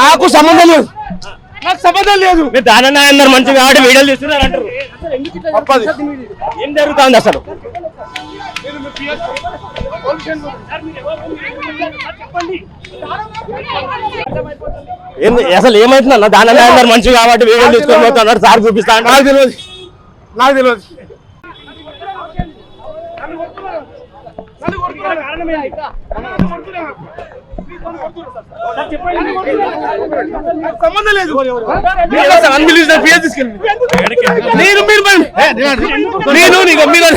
నాకు సంబంధం లేదు. నాకు సంబంధం లేదు. మీరు దానన్న అందరు మంచిగా కాబట్టి వీడియోలు తీస్తున్నారు అంటారు. ఏం జరుగుతుంది అసలు? అసలు ఏమైతుంది అన్న దానన్న అందరు మంచిగా కాబట్టి వీడియోలు తీసుకొని పోతున్నారు సార్ చూపిస్తా నాకు తెలియదు. నాకు తెలియదు. సంబంధం లేదు. తీసుకెళ్ళి నేను మీరు మరి- నేను నీకు మీరు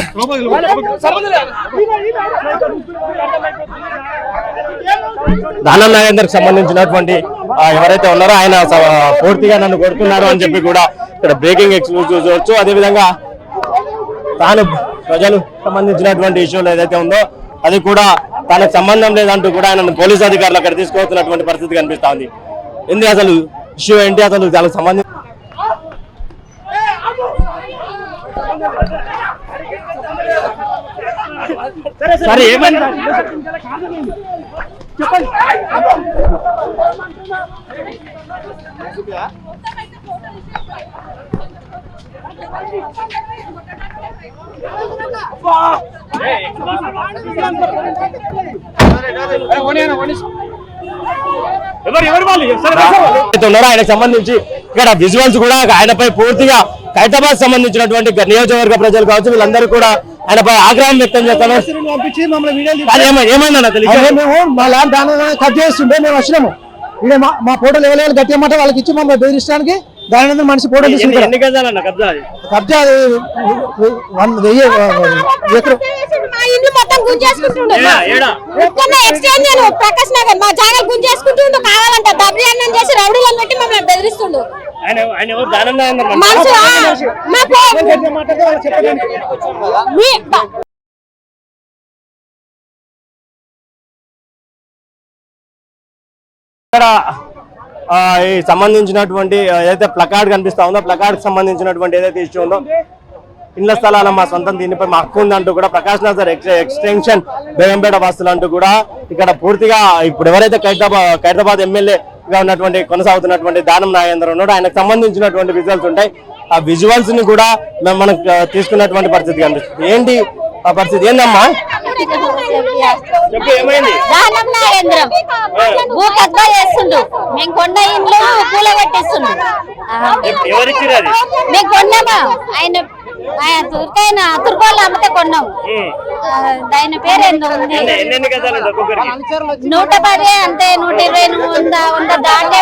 దానం నాగేందర్కి సంబంధించినటువంటి ఆ, ఎవరైతే ఉన్నారో ఆయన పూర్తిగా నన్ను కొడుతున్నారు అని చెప్పి కూడా ఇక్కడ బ్రేకింగ్ ఎక్స్క్లూజివ్ చూడొచ్చు. అదేవిధంగా తాను ప్రజలు సంబంధించినటువంటి ఇష్యూలు ఏదైతే ఉందో అది కూడా తనకు సంబంధం లేదంటూ కూడా ఆయన పోలీస్ అధికారులు అక్కడ తీసుకువస్తున్నటువంటి పరిస్థితి కనిపిస్తా ఉంది. ఎందుకు అసలు ఇష్యూ ఏంటి? అసలు దానికి సంబంధించి సరే ఏమైంది ఎవరు వాళ్ళు సరే ఎవరైతే ఉన్నారో ఆయనకు సంబంధించి ఇక్కడ విజువల్స్ కూడా ఆయనపై పూర్తిగా ఖైరతాబాద్ సంబంధించినటువంటి నియోజకవర్గ ప్రజలు కావచ్చు వీళ్ళందరూ కూడా ఆయనపై ఆగ్రహం వ్యక్తం ఏమైందన్న తెలియదు మేము మా ల్యాండ్ దాని కట్ చేస్తుంటే మేము వచ్చినాము. మా ఫోటోలు ఎవరు గట్టిమాట వాళ్ళకి ఇచ్చి మమ్మల్ని బెదిరించడానికి దాని మనిషి ఫోటో తీసుకుంటారు కబ్జా అది? వంద వెయ్యి నగర్ మా గుంజేసుకుంటుండు కావాలంట అన్నం చేసి రౌడీలను పెట్టి మమ్మల్ని బెదిరిస్తుండు. ఇక్కడ సంబంధించినటువంటి ఏదైతే ప్లకార్డ్ కనిపిస్తా ఉందో ప్లకార్డ్ సంబంధించినటువంటి ఏదైతే ఇష్యూ ఉందో ఇళ్ళ స్థలాల మా సొంతం దీనిపై మా హక్కు ఉందంటూ కూడా ప్రకాశ్ నగర్ ఎక్స్టెన్షన్ బేగంపేట వాసులు అంటూ కూడా ఇక్కడ పూర్తిగా ఇప్పుడు ఎవరైతే ఖైదాబాద్ ఖైదరాబాద్ ఎమ్మెల్యేగా ఉన్నటువంటి కొనసాగుతున్నటువంటి దానం నాగేంద్ర ఉన్నాడు ఆయనకు సంబంధించినటువంటి విజువల్స్ ఉంటాయి. ఆ విజువల్స్ని కూడా మేము మనం తీసుకున్నటువంటి పరిస్థితి కనిపిస్తుంది. ఏంటి ఆ పరిస్థితి ఏందమ్మా? చెప్పు ఏమైంది? దానం నాగేంద్రం భూ కబ్జా చేస్తుండు. మేము కొన్న పూల పెట్టిస్తుండు. అది? మేము కొన్నామా? ఆయన ఆయన తుర్కైన తుర్కోళ్ళు అమ్మితే కొన్నాం. ఆయన ఉంది. ఉంది నూట పది అంటే నూట ఇరవై వంద వంద దాంట్లో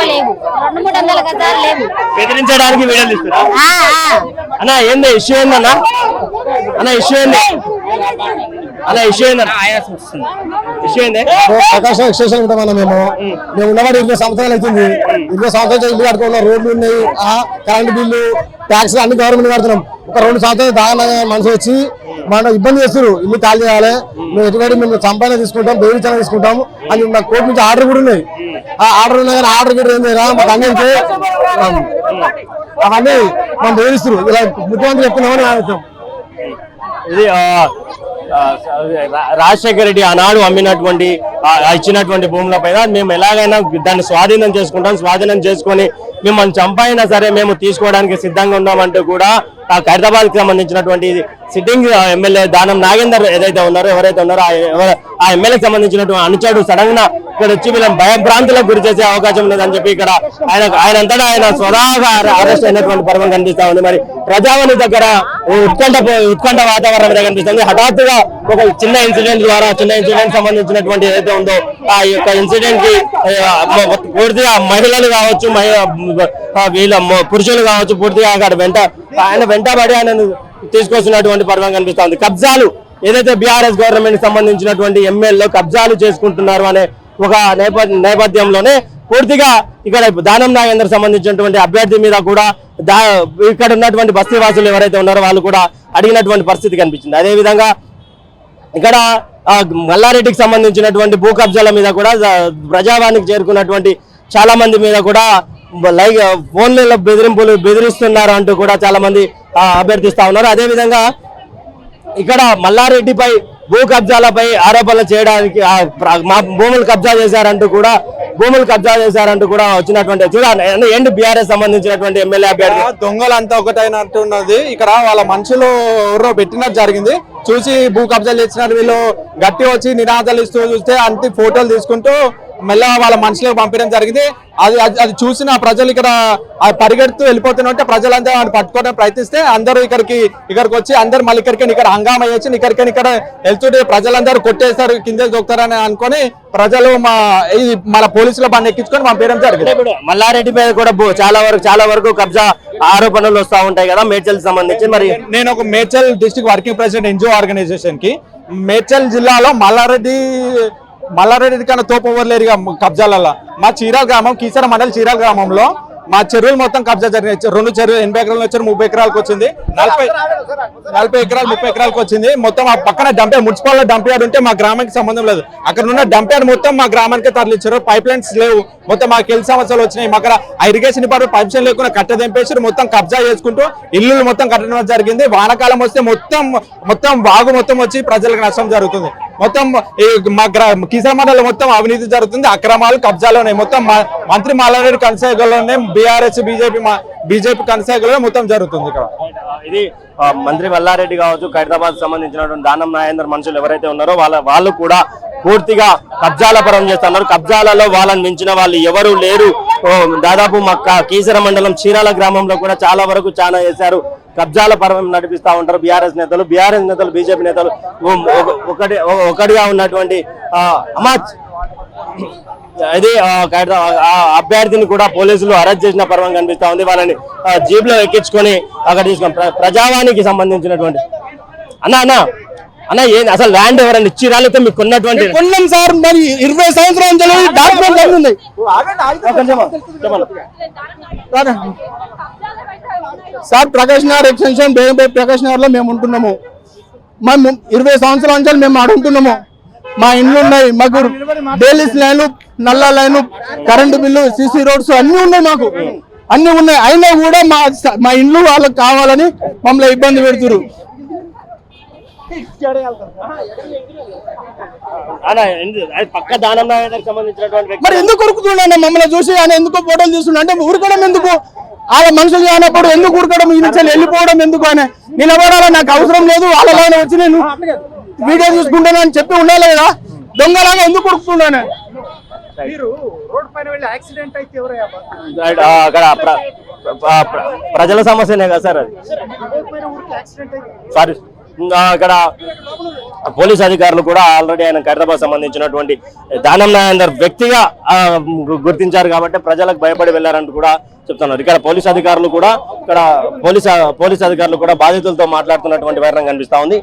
ఎక్కువ లేవు. రెండు మూడు వందల గజాలు లేవు. బెదిరించడానికి వీడియోలు ఆ. అన్న ఏంది ఇష్యూ ఏందన్నా? అన్న ఇష్యూ ఏంది? అన్న ఇష్యూ ఏందన్న? ఇష్యూ ఏంది? ప్రకాశం ఎక్స్టేషన్ ఉంటామన్నా మేము. మేము ఉన్నవాడు ఇరవై సంవత్సరాలు అవుతుంది. ఇరవై సంవత్సరాలు ఇల్లు కట్టుకున్నాం రోడ్లు ఉన్నాయి. ఆ కరెంట్ బిల్లు ట్యాక్స్ అన్ని గవర్నమెంట్ కడుతున్నాం. ఒక రెండు సంవత్సరాలు దాని మనిషి వచ్చి మన ఇబ్బంది చేస్తారు ఇల్లు ఖాళీ చేయాలి. మేము ఎటువంటి మేము సంపాదన తీసుకుంటాం బెదిరించాలని తీసుకుంటాం. అని మాకు కోర్టు నుంచి ఆర్డర్ కూడా ఉన్నాయి. ఆర్డర్ ఉన్నాయి కానీ ఆర్డర్ చేయరా మాకు అందించే అవన్నీ మనం బెదిరిస్తారు ఇలా ముఖ్యమంత్రి చెప్తున్నామని ఆలోచన ఇది ఆ, ఆ, రా- రాజశేఖర రెడ్డి ఆనాడు అమ్మినటువంటి ఇచ్చినటువంటి భూముల పైన మేము ఎలాగైనా దాన్ని స్వాధీనం చేసుకుంటాం. స్వాధీనం చేసుకొని మిమ్మల్ని చంపైనా సరే మేము తీసుకోవడానికి సిద్ధంగా ఉన్నామంటూ కూడా ఆ ఖైరతాబాద్ సంబంధించినటువంటి సిట్టింగ్ ఎమ్మెల్యే దానం నాగేందర్ ఏదైతే ఉన్నారో ఎవరైతే ఉన్నారో ఆ ఎమ్మెల్యేకి సంబంధించినటువంటి అనుచరుడు సడన్గా ఇక్కడ వచ్చి వీళ్ళని భయభ్రాంతులకు గురి చేసే అవకాశం లేదని చెప్పి ఇక్కడ ఆయన ఆయనంతటా ఆయన స్వరాగా అరెస్ట్ అయినటువంటి పర్వం కనిపిస్తా ఉంది. మరి ప్రజావాణి దగ్గర ఉత్కంఠ ఉత్కంఠ వాతావరణం కనిపిస్తుంది. హఠాత్తుగా ఒక చిన్న ఇన్సిడెంట్ ద్వారా చిన్న ఇన్సిడెంట్ సంబంధించినటువంటి ఏదైతే ఉందో ఆ యొక్క ఇన్సిడెంట్కి పూర్తిగా మహిళలు కావచ్చు వీళ్ళ పురుషులు కావచ్చు పూర్తిగా అక్కడ వెంట ఆయన వెంటబడి ఆయనను తీసుకొస్తున్నటువంటి పర్వం కనిపిస్తుంది. కబ్జాలు ఏదైతే బీఆర్ఎస్ గవర్నమెంట్ సంబంధించినటువంటి ఎమ్మెల్యే కబ్జాలు చేసుకుంటున్నారు అనే ఒక నేపథ్య నేపథ్యంలోనే పూర్తిగా ఇక్కడ దానం నాగేందర్ సంబంధించినటువంటి అభ్యర్థి మీద కూడా దా ఇక్కడ ఉన్నటువంటి బస్తీవాసులు ఎవరైతే ఉన్నారో వాళ్ళు కూడా అడిగినటువంటి పరిస్థితి కనిపించింది. అదే విధంగా ఇక్కడ మల్లారెడ్డికి సంబంధించినటువంటి భూ కబ్జాల మీద కూడా ప్రజావానికి చేరుకున్నటువంటి చాలా మంది మీద కూడా లైక్ ఫోన్లలో బెదిరింపులు బెదిరిస్తున్నారు అంటూ కూడా చాలా మంది అభ్యర్థిస్తా ఉన్నారు. అదేవిధంగా ఇక్కడ మల్లారెడ్డిపై భూ కబ్జాలపై ఆరోపణలు చేయడానికి మా భూములు కబ్జా చేశారంటూ కూడా భూములు కబ్జా చేశారంటూ కూడా వచ్చినటువంటి చూడండి ఎండ్ బీఆర్ఎస్ సంబంధించినటువంటి ఎమ్మెల్యే అభ్యర్థి? దొంగలంతా ఒకటైనట్టున్నది ఇక్కడ వాళ్ళ మనుషులు ఎవరో పెట్టినట్టు జరిగింది. చూసి భూ కబ్జాలు చేసినారు వీళ్ళు. గట్టి వచ్చి నినాదాలు ఇస్తూ చూస్తే అంతే ఫోటోలు తీసుకుంటూ మెల్లగా వాళ్ళ మనుషులకు పంపించడం జరిగింది. అది అది- చూసిన ప్రజలు ఇక్కడ పరిగెడుతూ వెళ్ళిపోతున్నట్టే ప్రజలందరూ వాడిని పట్టుకోవడానికి ప్రయత్నిస్తే అందరూ ఇక్కడికి ఇక్కడికి వచ్చి అందరు మళ్ళీ ఇక్కడికి ఇక్కడ హంగామా చేసి ఇక్కడికి ఇక్కడ వెళ్తుంటే ప్రజలందరూ కొట్టేస్తారు కింద దొక్కుతారని అనుకొని ప్రజలు మా ఈ మన పోలీసుల బండి ఎక్కించుకొని పంపించడం జరిగింది. మల్లారెడ్డి మీద కూడా చాలా వరకు చాలా వరకు కబ్జా ఆరోపణలు వస్తా ఉంటాయి కదా మేడ్చల్ సంబంధించి మరి. నేను ఒక Medchal district working president NGO ఆర్గనైజేషన్కి Medchal జిల్లాలో మల్లారెడ్డి మల్లారెడ్డి కన్నా తోపు ఇక కబ్జాలలో మా చీరాల గ్రామం కీసర మండలి చీరాల గ్రామంలో మా చెరువులు మొత్తం కబ్జా జరిగినాయి. రెండు చెరువులు ఎనభై ఎకరాలు వచ్చారు ముప్పై ఎకరాలకు వచ్చింది. నలభై నలభై ఎకరాలు ముప్పై ఎకరాలకు వచ్చింది. మొత్తం ఆ పక్కన డంప్ మున్సిపల్ డంప్ యార్డ్ ఉంటే మా గ్రామానికి సంబంధం లేదు. అక్కడ ఉన్న డంప్ యార్డ్ మొత్తం మా గ్రామానికి తరలించారు. పైప్ లైన్స్ లేవు. మొత్తం మాకు కెల్ సమస్యలు వచ్చినాయి? మాకు ఆ ఇరిగేషన్ డిపార్ట్మెంట్ పైప్షన్ లేకుండా కట్ట దింపేసి మొత్తం కబ్జా చేసుకుంటూ ఇల్లు మొత్తం కట్టడం జరిగింది. వానాకాలం వస్తే మొత్తం మొత్తం వాగు మొత్తం వచ్చి ప్రజలకు నష్టం జరుగుతుంది. మొత్తం మా కిసాన్ మండలం మొత్తం అవినీతి జరుగుతుంది అక్రమాలు కబ్జాలు ఉన్నాయి. మొత్తం మంత్రి మాలారెడ్డి కనసాగలోనే బీఆర్ఎస్ బీజేపీ బీజేపీ కనసాగలో మొత్తం జరుగుతుంది ఇక్కడ. ఇది మంత్రి మల్లారెడ్డి కావచ్చు ఖైరతాబాద్ సంబంధించినటువంటి దానం నాయందర్ మనుషులు ఎవరైతే ఉన్నారో వాళ్ళ వాళ్ళు కూడా పూర్తిగా కబ్జాల పరం చేస్తున్నారు. కబ్జాలలో వాళ్ళని మించిన వాళ్ళు ఎవరు లేరు. దాదాపు మా కీసర మండలం చీరాల గ్రామంలో కూడా చాలా వరకు చాలా చేశారు కబ్జాల పర్వం నడిపిస్తా ఉంటారు బీఆర్ఎస్ నేతలు. బీఆర్ఎస్ నేతలు బీజేపీ నేతలు ఒకటి ఒకటిగా ఉన్నటువంటి ఆ, ఇది ఆ, అభ్యర్థిని కూడా పోలీసులు అరెస్ట్ చేసిన పర్వం కనిపిస్తూ ఉంది. వాళ్ళని జీప్లో జీప్లో ఎక్కించుకొని అక్కడ తీసుకుని ప్ర- ప్రజావానికి సంబంధించినటువంటి అన్నా అన్నా! అన్న ఏంది? అసలు ల్యాండ్ ఎవరైనా ఇచ్చి రాలేతే మీకు ఉన్నటువంటి కొన్నాం సార్. మరి ఇరవై సంవత్సరాల document sir Prakash Nagar extension బేగంపై Prakash నగర్లో మేము ఉంటున్నాము. మేము ఇరవై సంవత్సరాల నుంచి మేము ఆడ ఉంటున్నాము. మా ఇండ్లు ఉన్నాయి మాకు డైలీస్ లైన్లు నల్ల లైన్లు కరెంటు బిల్లు సిసి రోడ్స్ అన్ని ఉన్నాయి మాకు. అన్ని ఉన్నాయి. అయినా కూడా మా మా ఇండ్లు వాళ్ళకి కావాలని మమ్మల్ని ఇబ్బంది పెడుతున్నారు? అది పక్క దానం సంబంధించినటువంటి వ్యక్తి. మరి ఎందుకు ఉరుకుతున్నాడు మమ్మల్ని చూసి? ఆయన ఎందుకు ఫోటోలు తీస్తున్నాడు అంటే ఉరకడం ఎందుకు? వాళ్ళ మనుషులు కానప్పుడు ఎందుకు ఉరకడం? ఈ నుంచి వెళ్ళిపోవడం ఎందుకు అని? నిలబడాలి? నాకు అవసరం లేదు. వాళ్ళలోనే వచ్చి నేను వీడియో తీసుకుంటాను అని చెప్పి ఉండాలి కదా దొంగలాగా ఎందుకు ఉరుకుతున్నాను రైట్, ఆ, అక్కడ ప్ర- ప్ర- ప్ర- ప్రజల సమస్యనే కదా సార్ అది. సారీ. అక్కడ పోలీస్ అధికారులు కూడా ఆల్రెడీ ఆయన ఖైరతాబాద్ సంబంధించినటువంటి దానం నాయందర్ వ్యక్తిగా గుర్తించారు కాబట్టి ప్రజలకు భయపడి వెళ్ళారంటూ కూడా చెప్తున్నారు. ఇక్కడ పోలీస్ అధికారులు కూడా ఇక్కడ పోలీస్ పోలీస్ అధికారులు కూడా బాధితులతో మాట్లాడుతున్నటువంటి వైరం కనిపిస్తా ఉంది.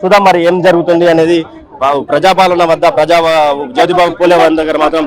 చూద్దాం మరి ఏం జరుగుతుంది అనేది ప్రజాపాలన వద్ద ప్రజా జ్యోతిబాబు పూలే వారి దగ్గర మాత్రం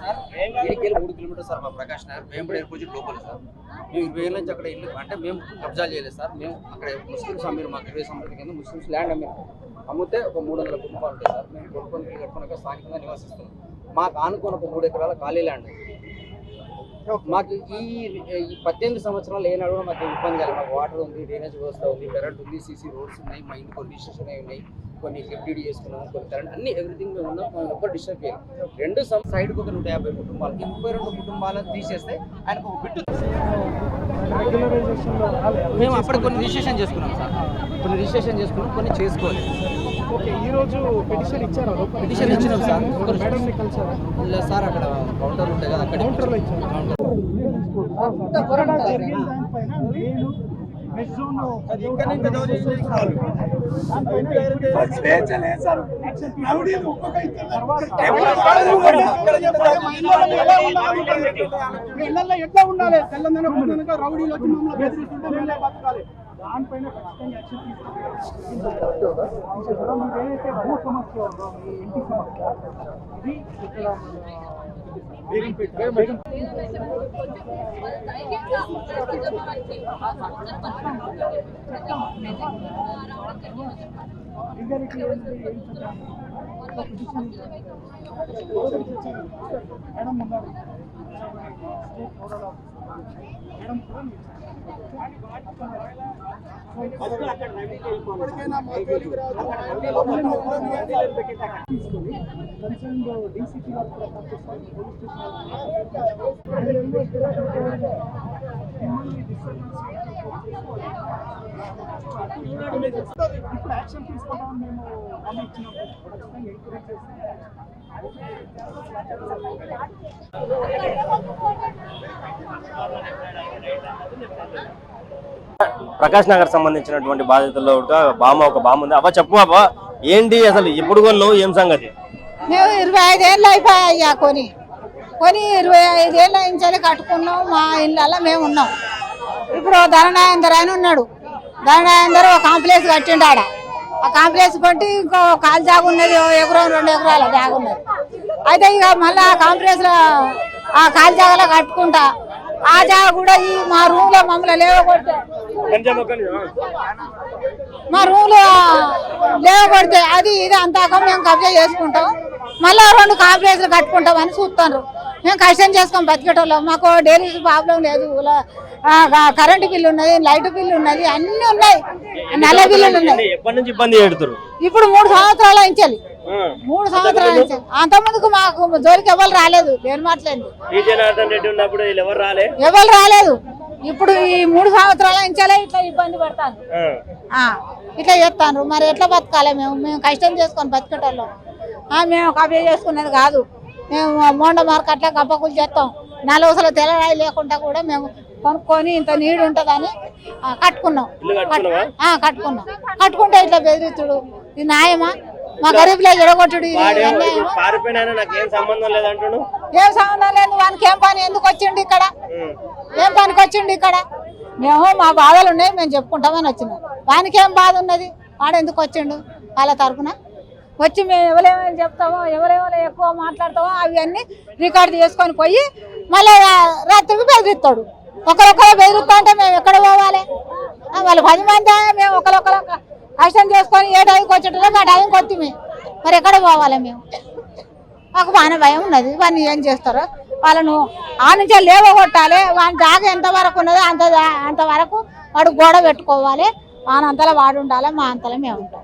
సార్? ఇక్కడికి మూడు కిలోమీటర్ సార్ మా ప్రకాష్ నగర్. వేంపడి ఎయిర్పోర్ట్ లోపల సార్. మేము ఇరవై ఏళ్ళ నుంచి అక్కడ ఇల్లు అంటే మేము కబ్జా చేయలేదు సార్. మేము అక్కడ ముస్లిమ్స్ అమ్మారు మాకు ఇరవై సంవత్సరాల కింద ముస్లిమ్స్ ల్యాండ్ అమ్మారు అమ్మితే ఒక మూడు వందల కుటుంబాలు ఉంటాయి సార్. మేము కొనుక్కొని ఇల్లు కట్టుకున్నాక స్థానికంగా నివసిస్తున్నాం. మాకు ఆనుకొని ఒక మూడు ఎకరాల ఖాళీ ల్యాండ్. మాకు ఈ ఈ పద్దెనిమిది సంవత్సరాలు ఏనాడు కూడా మాకు ఇబ్బంది కాలేదు. మాకు వాటర్ ఉంది డ్రైనేజ్ వ్యవస్థ ఉంది కరెంట్ ఉంది సీసీ రోడ్స్ ఉన్నాయి మా ఇంటి కొన్ని రిజిస్ట్రేషన్ అయి ఉన్నాయి. కొన్ని లిఫ్ట్ చేసుకున్నాం కొన్ని కరెంట్ అన్ని ఎవ్రీథింగ్ మేము ఉన్నాం. మనం ఒక్కరు డిస్టర్బ్ చేయాలి రెండు సైడ్కి ఒక నూట యాభై కుటుంబాలు ఈ ముప్పై రెండు కుటుంబాలను తీసేస్తే ఆయనకు ఒక బిట్టు మేము అప్పుడు కొన్ని రిజిస్ట్రేషన్ చేసుకున్నాం సార్. కొన్ని రిజిస్ట్రేషన్ చేసుకున్నాం కొన్ని చేసుకోవాలి పిటిషన్ ఇచ్చినాం సార్. ఇలా సార్ అక్కడ కౌంటర్ ఉంటాయి కదా అక్కడ కౌంటర్ ఇళ్ళల్లో ఎట్లా ఉండాలి? పొద్దునక రౌడీలు వచ్చి మమ్మల్ని బెదిరిస్తుంటే మేమే బతకాలి. దానిపైన ఖచ్చితంగా యాక్షన్ తీసుకోవాలి ఏదైతే భూ సమస్య ఉందో మీ ఇంటి సమస్య ఇది ఇక్కడ బేగంపేట ఏంటి ఏం మేడం ఉన్నారు మేడం కూడా ఇప్పటికైనా మా జోలికి రాదు. తీసుకొని కన్సర్న్ డీసీపీ గారు కూడా పంపిస్తాం పోలీస్ స్టేషన్ ఇప్పుడు యాక్షన్ తీసుకోవడం మేము హామీ ఇచ్చినప్పుడు ఎంకరేజ్ ప్రకాష్ నగర్ సంబంధించినటువంటి బాధితుల్లో ఒక బామ్మ ఒక బామ్మ ఉంది. అవ్వ చెప్పు అవ్వ ఏంటి అసలు ఎప్పుడు కొన్నావు? ఏం సంగతి? మేము ఇరవై ఐదేళ్ళు అయిపోయాయ్యా కొని. కొని ఇరవై ఐదేళ్ళ నుంచి కట్టుకున్నాం. మా ఇళ్ళల్లో మేము ఉన్నాం. ఇప్పుడు ధననాయందర్ అని ఉన్నాడు. ధననాయందర్ ఒక కాంప్లెక్స్ కట్టిండు ఆడ. ఆ కాంప్లెక్స్ పట్టి ఇంకో కాలు జాగు ఉన్నది ఎకరం రెండు ఎకరాల జాగ ఉన్నది. అయితే ఇక మళ్ళీ ఆ కాంప్లెక్స్లో ఆ కాలు జాగలో కట్టుకుంటా. ఆ జాగ కూడా ఈ మా రూమ్లో మమ్మల్ని లేవగొట్టే మా రూమ్లో లేవగొడితే అది ఇది అంతాక మేము కబ్జా చేసుకుంటాం. మళ్ళీ రెండు కాంప్లెక్స్లు కట్టుకుంటాం అని చూస్తాను మేము కష్టం చేసుకొని బతికేటోళ్ళం. మాకు డైలీ ప్రాబ్లం లేదు. కరెంటు బిల్లు ఉన్నది లైట్ బిల్లు ఉన్నది అన్ని ఉన్నాయి. నల్ల బిల్లులు ఉన్నాయి. ఎప్పటి నుంచి ఇబ్బంది పెడుతురు ఇప్పుడు మూడు సంవత్సరాల ఇంచాలి మూడు సంవత్సరాల అంత ముందుకు మాకు జోలికి ఎవరు రాలేదు. నేను మాట్లాడింది ఎవరు రాలే? ఎవరు రాలేదు. ఇప్పుడు ఈ మూడు సంవత్సరాల ఇంచాలే ఇట్లా ఇబ్బంది పడతాను ఆ, ఇట్లా చేస్తాను మరి ఎట్లా బతకాలి మేము? మేము కష్టం చేసుకొని బతికేటోళ్ళం. మేము కబ్జా చేసుకునేది కాదు. మేము మోండ మార్కెట్లో గబ్బకులు చేస్తాం. నలుగుసల తెల్లరాయి లేకుండా కూడా మేము కొనుక్కొని ఇంత నీడు ఉంటుందని కట్టుకున్నాం. ఆ, కట్టుకున్నాం. కట్టుకుంటే ఇట్లా బెదిరిస్తుడు ఇది న్యాయమా? మా గరీబులే ఎడగొట్టుడు ఏం సంబంధం లేదు వానికి ఏం పని? ఎందుకు వచ్చిండు ఇక్కడ? ఏం పనికి వచ్చిండు ఇక్కడ? మేము మా బాధలు ఉన్నాయి మేము చెప్పుకుంటామని వచ్చినాం. వానికి ఏం బాధ ఉన్నది? వాడు ఎందుకు వచ్చిండు? వాళ్ళ తరపున? వచ్చి మేము ఎవరేమైనా చెప్తామో ఎవరేమైనా ఎక్కువ మాట్లాడతామో అవన్నీ రికార్డు చేసుకొని పోయి మళ్ళీ రాత్రికి బెదిరిస్తాడు. ఒకరొకరు బెదిరిస్తా అంటే మేము ఎక్కడ పోవాలి? వాళ్ళు పది మంది మేము ఒకరొకరు కష్టం చేసుకొని ఏ టైంకి వచ్చేటో ఆ టైంకి వస్తుంది మరి ఎక్కడ పోవాలి మేము? మాకు బాగానే భయం ఉన్నది. వాడిని ఏం చేస్తారో? వాళ్ళను ఆ నుంచే లేవగొట్టాలి. వాని జాగ ఎంతవరకు ఉన్నదో అంత అంతవరకు వాడు గోడ పెట్టుకోవాలి. వానంతలో వాడు ఉండాలి మా అంతలో మేము ఉంటాం.